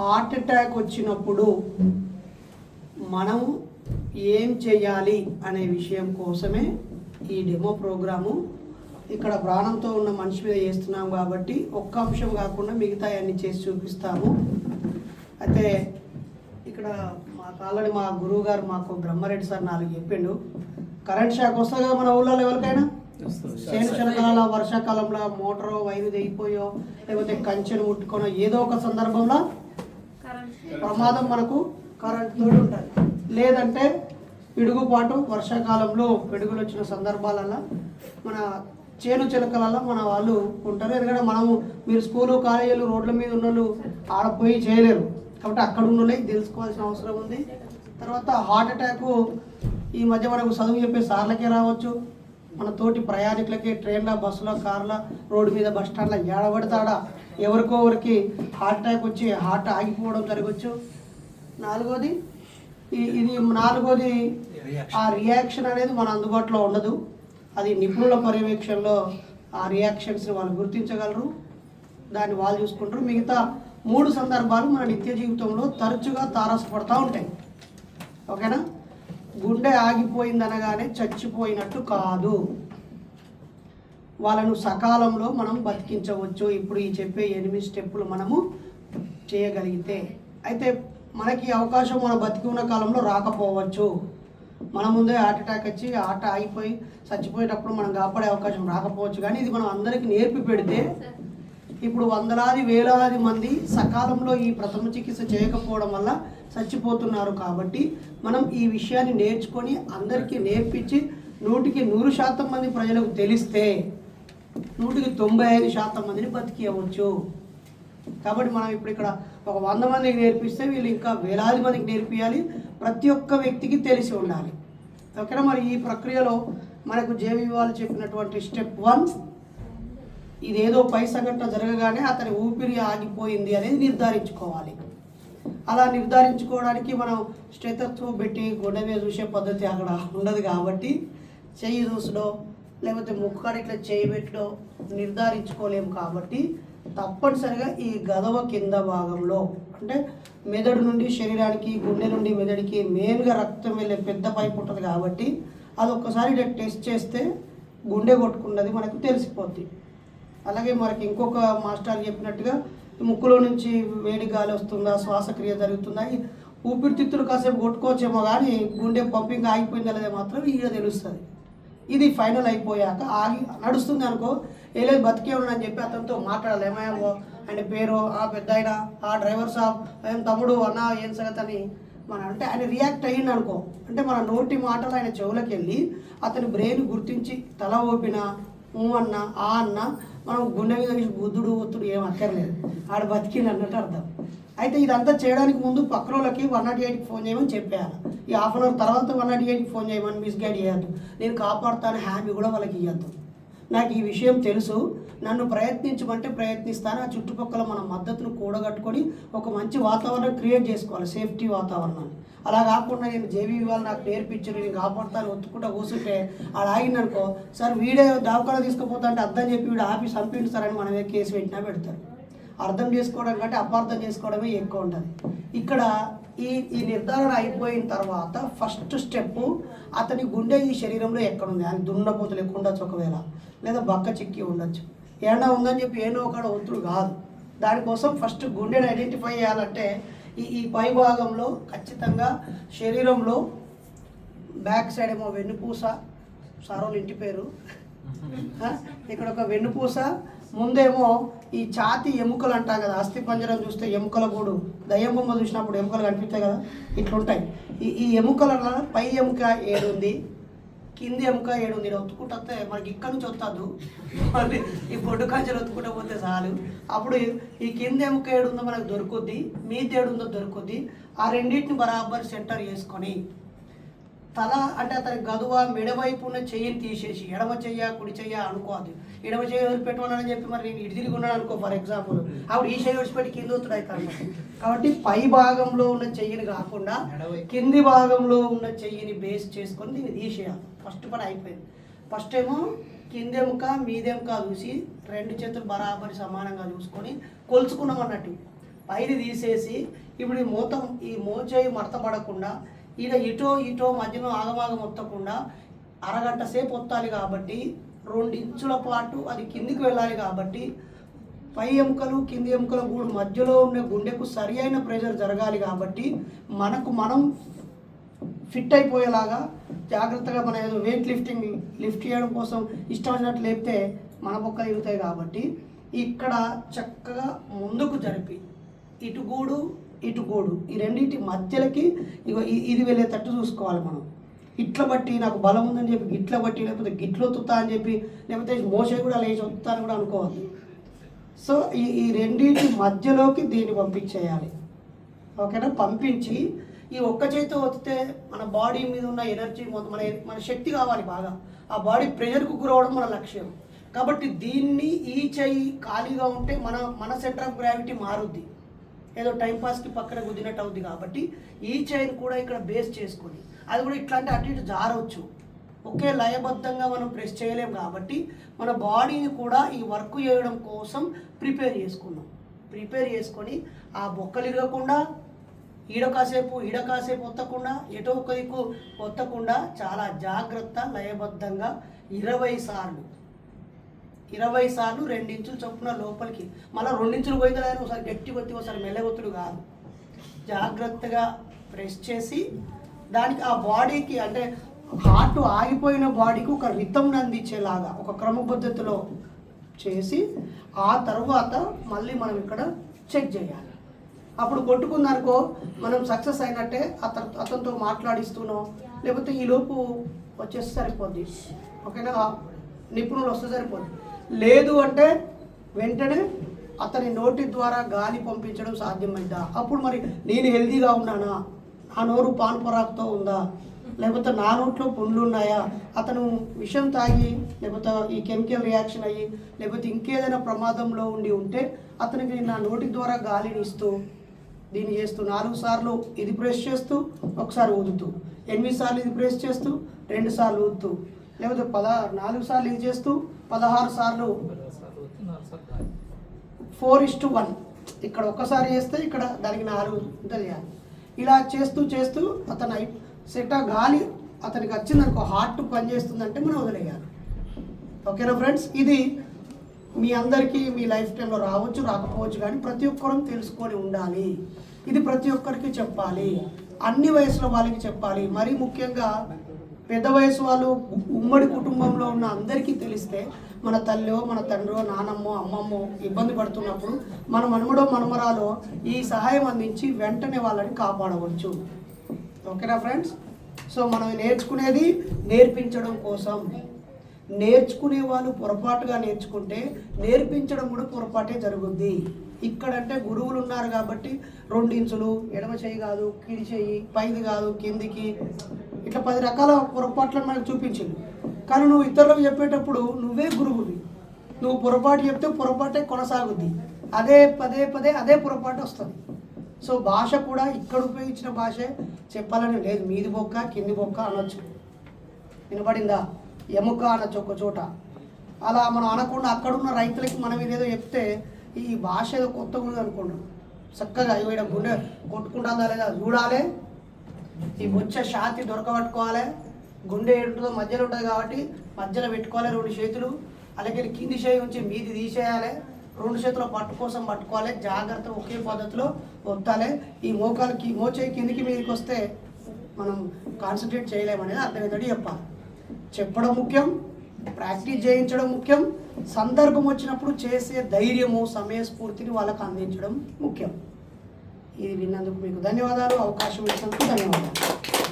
Heart attack వచ్చినప్పుడు మనం ఏం చేయాలి అనే విషయం కోసమే ఈ డెమో ప్రోగ్రాము. ఇక్కడ ప్రాణంతో ఉన్న మనిషి మీద చేస్తున్నాం కాబట్టి ఒక్క అంశం కాకుండా మిగతా అన్ని చేసి చూపిస్తాము. అయితే ఇక్కడ మాకు ఆల్రెడీ మా గురువు గారు మాకు బ్రహ్మారెడ్డి సార్ నాలుగు చెప్పిండు కరెంట్ షాక్ వస్తుంది కదా మన ఊళ్ళో ఎవరికైనా? చేను శనకాల వర్షాకాలంలో మోటారో వైరు తెగిపోయో లేకపోతే కంచెను ముట్టుకోనో ఏదో ఒక సందర్భంలో ప్రమాదం మనకు కరెంట్ తోడు ఉంటుంది. లేదంటే పిడుగుపాటు వర్షాకాలంలో పిడుగులు వచ్చిన సందర్భాలలో మన చేను చిలకలలో మన వాళ్ళు ఉంటారు. ఎందుకంటే మనము మీరు స్కూలు కాలేజీలు రోడ్ల మీద ఉన్న వాళ్ళు ఆడపోయి చేయలేరు. కాబట్టి అక్కడ ఉన్న తెలుసుకోవాల్సిన అవసరం ఉంది. తర్వాత హార్ట్ అటాక్ ఈ మధ్య మనకు చదువు చెప్పే సార్లకే రావచ్చు. మన తోటి ప్రయాణికులకి ట్రైన్లో బస్సులో కార్లో రోడ్డు మీద బస్ స్టాండ్లో ఏడబడతాడా? ఎవరికో ఎవరికి హార్ట్ అటాక్ వచ్చి హార్ట్ ఆగిపోవడం జరగచ్చు. నాలుగోది ఇది నాలుగోది ఆ రియాక్షన్ అనేది మన అందుబాటులో ఉండదు. అది నిపుణుల పర్యవేక్షణలో ఆ రియాక్షన్స్ని వాళ్ళు గుర్తించగలరు. దాన్ని వాళ్ళు చూసుకుంటారు. మిగతా మూడు సందర్భాలు మన నిత్య జీవితంలో తరచుగా తారసపడతా ఉంటాయి. ఓకేనా? గుండె ఆగిపోయింది అనగానే చచ్చిపోయినట్టు కాదు. వాళ్ళను సకాలంలో మనం బతికించవచ్చు. ఇప్పుడు ఈ చెప్పే ఎనిమిది స్టెప్పులు మనము చేయగలిగితే. అయితే మనకి అవకాశం మన బతికి ఉన్న కాలంలో రాకపోవచ్చు. మన ముందే హార్ట్ అటాక్ వచ్చి ఆట ఆగిపోయి చచ్చిపోయేటప్పుడు మనం కాపాడే అవకాశం రాకపోవచ్చు. కానీ ఇది మనం అందరికీ నేర్పి పెడితే ఇప్పుడు వందలాది వేలాది మంది సకాలంలో ఈ ప్రథమ చికిత్స చేయకపోవడం వల్ల చచ్చిపోతున్నారు కాబట్టి మనం ఈ విషయాన్ని నేర్చుకొని అందరికీ నేర్పించి నూటికి నూరు శాతం మంది ప్రజలకు తెలిస్తే నూటికి తొంభై ఐదు శాతం మందిని బతికియవచ్చు. కాబట్టి మనం ఇప్పుడు ఇక్కడ ఒక వంద మందికి నేర్పిస్తే వీళ్ళు ఇంకా వేలాది మందికి నేర్పించాలి ప్రతి ఒక్క వ్యక్తికి తెలిసి ఉండాలి. ఓకేనా? మరి ఈ ప్రక్రియలో మనకు జేవి వాళ్ళు చెప్పినటువంటి స్టెప్ వన్ ఇదేదో పై సంఘటన జరగగానే అతని ఊపిరి ఆగిపోయింది అనేది నిర్ధారించుకోవాలి. అలా నిర్ధారించుకోవడానికి మనం స్టేతత్వం పెట్టి గుండె మీద చూసే పద్ధతి అక్కడ ఉండదు కాబట్టి చెయ్యి చూసడో లేకపోతే ముక్కడి ఇట్లా చేయి పెట్టడో నిర్ధారించుకోలేము కాబట్టి తప్పనిసరిగా ఈ గదవ కింద భాగంలో అంటే మెదడు నుండి శరీరానికి గుండె నుండి మెదడుకి మెయిన్గా రక్తం వెళ్ళే పెద్ద పైపు ఉంటుంది కాబట్టి అది ఒక్కసారి టెస్ట్ చేస్తే గుండె కొట్టుకున్నది మనకు తెలిసిపోద్ది. అలాగే మనకి ఇంకొక మాస్టర్ చెప్పినట్టుగా ముక్కులో నుంచి వేడి గాలి వస్తుందా శ్వాసక్రియ జరుగుతుందా ఊపిరితిత్తులు కాసేపు కొట్టుకోవచ్చేమో కానీ గుండె పంపింగ్ ఆగిపోయిందా లేదా మాత్రం ఈడ తెలుస్తుంది. ఇది ఫైనల్ అయిపోయాక ఆగి నడుస్తుంది అనుకో ఏలేదు లేదు బతికే ఉన్నాడని చెప్పి అతనితో మాట్లాడాలి. ఏమయ్యో ఆయన పేరు ఆ పెద్ద ఆయన ఆ డ్రైవర్ సాబ్ ఏం తమ్ముడు అన్న ఏం సంగతి అని మన అంటే ఆయన రియాక్ట్ అయ్యింది అనుకో. అంటే మన నోటి మాటలు ఆయన చెవులకు వెళ్ళి అతని బ్రెయిన్ గుర్తించి తల ఓపిన ఊ అన్న ఆ అన్న మనం గుండె మీద బుద్ధుడు ఒత్తుడు ఏం అక్కర్లేదు. ఆడ బతికింది అన్నట్టు అర్థం. అయితే ఇదంతా చేయడానికి ముందు పక్కన వాళ్ళకి వన్ నాట్ ఎయిట్కి ఫోన్ చేయమని చెప్పేయాలి. ఈ హాఫ్ అన్ అవర్ తర్వాత వన్ నాట్ ఎయిట్కి ఫోన్ చేయమని మిస్గైడ్ చేయద్దు. నేను కాపాడుతాను హ్యాపీ కూడా వాళ్ళకి ఇవ్వద్దు నాకు ఈ విషయం తెలుసు. నన్ను ప్రయత్నించమంటే ప్రయత్నిస్తాను. ఆ చుట్టుపక్కల మన మద్దతును కూడగట్టుకొని ఒక మంచి వాతావరణం క్రియేట్ చేసుకోవాలి. సేఫ్టీ వాతావరణాన్ని. అలా కాకుండా నేను జేబీ వాళ్ళు నాకు నేర్పించారు నేను కాపాడుతాను ఒత్తుకుంటా కూర్చుంటే అలా ఆగిందనుకో సార్ వీడే దావకాలు తీసుకుపోతా అంటే అర్థం చెప్పి వీడు ఆపి చంపిండు సార్ అని మనమే కేసు పెట్టినా పెడతారు. అర్థం చేసుకోవడం కంటే అపార్థం చేసుకోవడమే ఎక్కువ ఉంటుంది. ఇక్కడ ఈ ఈ నిర్ధారణ అయిపోయిన తర్వాత ఫస్ట్ స్టెప్ అతని గుండె ఈ శరీరంలో ఎక్కడుంది? ఆయన దున్నపోతులు ఎక్కువ ఉండొచ్చు ఒకవేళ. లేదా బక్క చిక్కి ఉండొచ్చు. ఏడా ఉందని చెప్పి ఏనో ఒకడ ఒత్తుడు కాదు. దానికోసం ఫస్ట్ గుండెని ఐడెంటిఫై చేయాలంటే ఈ ఈ పై భాగంలో ఖచ్చితంగా శరీరంలో బ్యాక్ సైడ్ ఏమో వెన్నుపూస సారోలు ఇంటి పేరు ఇక్కడ ఒక వెన్నుపూస ముందేమో ఈ ఛాతి ఎముకలు అంటాం కదా అస్థి పంజరం చూస్తే ఎముకల గూడు. దయ్యం బొమ్మ చూసినప్పుడు ఎముకలు కనిపిస్తాయి కదా ఇట్లుంటాయి. ఈ ఈ ఎముకల పై ఎముక ఏడుంది కింది ఎముక ఏడుంది ఇది ఒత్తుకుంటే మనకి ఇక్కడ నుంచి వస్తుంది మళ్ళీ ఈ బొడ్డు కంచెలు ఒత్తుకుంటూ పోతే చాలు. అప్పుడు ఈ కింది ఎముక ఏడుందో మనకు దొరుకుద్ది మీది ఏడుందో దొరుకుద్ది. ఆ రెండింటిని బరాబర్ సెంటర్ చేసుకొని తల అంటే అతని గదువ మెడవైపు ఉన్న చెయ్యిని తీసేసి ఎడమ చెయ్య కుడి చెయ్య అనుకోవద్దు. ఎడమ చెయ్యి వదిలిపెట్టుకున్నానని చెప్పి మరి నేను ఇటు తిరిగి ఉన్నాను అనుకో ఫర్ ఎగ్జాంపుల్ అప్పుడు ఈ చెయ్యి విడిచిపెట్టి కింద ఒత్తుడు అవుతాను కాబట్టి పై భాగంలో ఉన్న చెయ్యిని కాకుండా కింది భాగంలో ఉన్న చెయ్యిని బేస్ చేసుకొని దీన్ని తీసేయాలి. ఫస్ట్ పని అయిపోయింది. ఫస్ట్ ఏమో కిందెముక మీదెముక చూసి రెండు చేతులు బరాబరి సమానంగా చూసుకొని కొలుచుకున్నాం అన్నట్టు. పైది తీసేసి ఇప్పుడు ఈ మూతం ఈ మోచేయి మడత పడకుండా ఈడ ఇటో ఇటో మధ్యలో ఆగమాగం ఒత్తకుండా అరగంట సేపు ఒత్తాలి కాబట్టి రెండు ఇంచుల పాటు అది కిందికి వెళ్ళాలి కాబట్టి పై ఎముకలు కింది ఎముకల గూడు మధ్యలో ఉండే గుండెకు సరి అయిన ప్రెషర్ జరగాలి కాబట్టి మనకు మనం ఫిట్ అయిపోయేలాగా జాగ్రత్తగా మన ఏదో వెయిట్ లిఫ్టింగ్ లిఫ్ట్ చేయడం కోసం ఇష్టం వచ్చినట్టు లేపితే మన బొక్కలు ఇరుగుతాయి కాబట్టి ఇక్కడ చక్కగా ముందుకు జరిపి ఇటు గూడు ఇటు గోడు. ఈ రెండింటి మధ్యలకి ఇగో ఇది వెళ్ళేటట్టు చూసుకోవాలి మనం. ఇట్ల బట్టి నాకు బలం ఉందని చెప్పి గిట్ల బట్టి లేకపోతే గిట్ల ఒత్తుతా అని చెప్పి లేకపోతే మోసే కూడా లేచి వస్తాను అని కూడా అనుకోవద్దు. సో ఈ ఈ రెండింటి మధ్యలోకి దీన్ని పంపించేయాలి. ఓకేనా? పంపించి ఈ ఒక్క చేతితో వస్తే మన బాడీ మీద ఉన్న ఎనర్జీ మన మన శక్తి కావాలి బాగా. ఆ బాడీ ప్రెషర్కు గురవడం మన లక్ష్యం. కాబట్టి దీన్ని ఈ చెయ్యి ఖాళీగా ఉంటే మన మన సెంటర్ ఆఫ్ గ్రావిటీ మారుద్ది. ఏదో టైంపాస్కి పక్కన గుద్దినట్టు అవుద్ది కాబట్టి ఈ చైన్ కూడా ఇక్కడ బేస్ చేసుకొని అది కూడా ఇట్లాంటి అటు ఇటు జారవచ్చు. ఒకే లయబద్ధంగా మనం ప్రెస్ చేయలేం కాబట్టి మన బాడీని కూడా ఈ వర్క్ చేయడం కోసం ప్రిపేర్ చేసుకున్నాం. ప్రిపేర్ చేసుకొని ఆ బొక్కలు ఇరగకుండా ఈడ కాసేపు ఈడ కాసేపు ఒత్తకుండా ఎటో ఒక దిక్కు ఒత్తకుండా చాలా జాగ్రత్త లయబద్ధంగా ఇరవై సార్లు ఇరవై సార్లు రెండించులు చొప్పున లోపలికి. మళ్ళీ రెండించులు పోయిందా లేదా ఒకసారి గట్టి కొత్తి ఒకసారి మెల్లగొత్తుడు కాదు. జాగ్రత్తగా ప్రెస్ చేసి దానికి ఆ బాడీకి అంటే హార్ట్ ఆగిపోయిన బాడీకి ఒక రితం అందించేలాగా ఒక క్రమపద్ధతిలో చేసి ఆ తర్వాత మళ్ళీ మనం ఇక్కడ చెక్ చేయాలి. అప్పుడు కొట్టుకుందనుకో మనం సక్సెస్ అయినట్టే అతను అతనితో మాట్లాడిస్తున్నాం లేకపోతే ఈ లోపు వచ్చేసి సరిపోద్ది. ఓకేనా? నిపుణులు వస్తే సరిపోద్ది. లేదు అంటే వెంటనే అతని నోటి ద్వారా గాలి పంపించడం సాధ్యమైందా? అప్పుడు మరి నేను హెల్దీగా ఉన్నానా? నా నోరు పాన్ పరాక్తో ఉందా? లేకపోతే నా నోట్లో పుండ్లు ఉన్నాయా అతను విషం తాగి లేకపోతే ఈ కెమికల్ రియాక్షన్ అయ్యి లేకపోతే ఇంకేదైనా ప్రమాదంలో ఉండి ఉంటే అతనికి నా నోటి ద్వారా గాలిని ఇస్తూ దీన్ని చేస్తూ నాలుగు సార్లు ఇది ప్రెస్ చేస్తూ ఒకసారి ఊదుతూ. ఎనిమిది సార్లు ఇది ప్రెస్ చేస్తూ రెండు సార్లు ఊదుతూ. లేకపోతే పదహారు నాలుగు సార్లు ఇది చేస్తూ పదహారు సార్లు. Four is two one. ఇక్కడ ఒక్కసారి చేస్తే ఇక్కడ దానికి నాలుగు తెలియాలి. ఇలా చేస్తూ చేస్తూ అతను సెట్ ఆ గాలి అతనికి వచ్చిందనుకో హార్ట్ పనిచేస్తుందంటే మనం వదిలేయాలి. ఓకేనా ఫ్రెండ్స్ ఇది మీ అందరికీ మీ లైఫ్ టైంలో రావచ్చు రాకపోవచ్చు కానీ ప్రతి ఒక్కరం తెలుసుకొని ఉండాలి. ఇది ప్రతి ఒక్కరికి చెప్పాలి. అన్ని వయసులో వాళ్ళకి చెప్పాలి. మరీ ముఖ్యంగా పెద్ద వయసు వాళ్ళు ఉమ్మడి కుటుంబంలో ఉన్న అందరికీ తెలిస్తే మన తల్లో మన తండ్రో నానమ్మో అమ్మమ్మో ఇబ్బంది పడుతున్నప్పుడు మన మనమడో మనమరాలో ఈ సహాయం అందించి వెంటనే వాళ్ళని కాపాడవచ్చు. ఓకేనా ఫ్రెండ్స్? సో మనం నేర్చుకునేది నేర్పించడం కోసం. నేర్చుకునే వాళ్ళు పొరపాటుగా నేర్చుకుంటే నేర్పించడం కూడా పొరపాటే జరుగుద్ది. ఇక్కడంటే గురువులు ఉన్నారు కాబట్టి రెండించులు ఎడమ చేయి కాదు కిడి చేయి పైది కాదు కిందికి ఇట్లా పది రకాల పొరపాట్లను మనకు చూపించింది కానీ నువ్వు ఇతరులకు చెప్పేటప్పుడు నువ్వే గురువుని నువ్వు పొరపాటు చెప్తే పొరపాటే కొనసాగుద్ది. అదే పదే పదే అదే పొరపాటు వస్తుంది. సో భాష కూడా ఇక్కడ ఉపయోగించిన భాషే చెప్పాలని లేదు. మీది బొక్క కింది బొక్క అనొచ్చు. వినపడిందా ఎముక అనొచ్చు ఒక చోట. అలా మనం అనకుండా అక్కడున్న రైతులకి మనం ఇదేదో చెప్తే ఈ భాష ఏదో కొత్త ఉంది అనుకుంటాం చక్కగా ఇవిడ గుండె కొట్టుకుంటుందా లేదా? చూడాలి. ఈ బొచ్చ షాతి దొరకబట్టుకోవాలి. గుండె ఏంటో మధ్యలో ఉంటుంది కాబట్టి మధ్యలో పెట్టుకోవాలి రెండు చేతులు. అలాగే కింది చేయి ఉంచి మీది తీసేయాలి. రెండు చేతులు పట్టు కోసం పట్టుకోవాలి. జాగ్రత్త ఒకే పద్ధతిలో వద్దాలి ఈ మోకాలకి మోచేయి కిందికి మీదకి వస్తే మనం కాన్సన్ట్రేట్ చేయలేమనేది అర్థమవుతాడు చెప్పాలి చెప్పడం ముఖ్యం ప్రాక్టీస్ చేయించడం ముఖ్యం సందర్భం వచ్చినప్పుడు చేసే ధైర్యము సమయస్ఫూర్తిని వాళ్ళకు అందించడం ముఖ్యం. ఇది విన్నందుకు మీకు ధన్యవాదాలు అవకాశం ఇచ్చినందుకు ధన్యవాదాలు.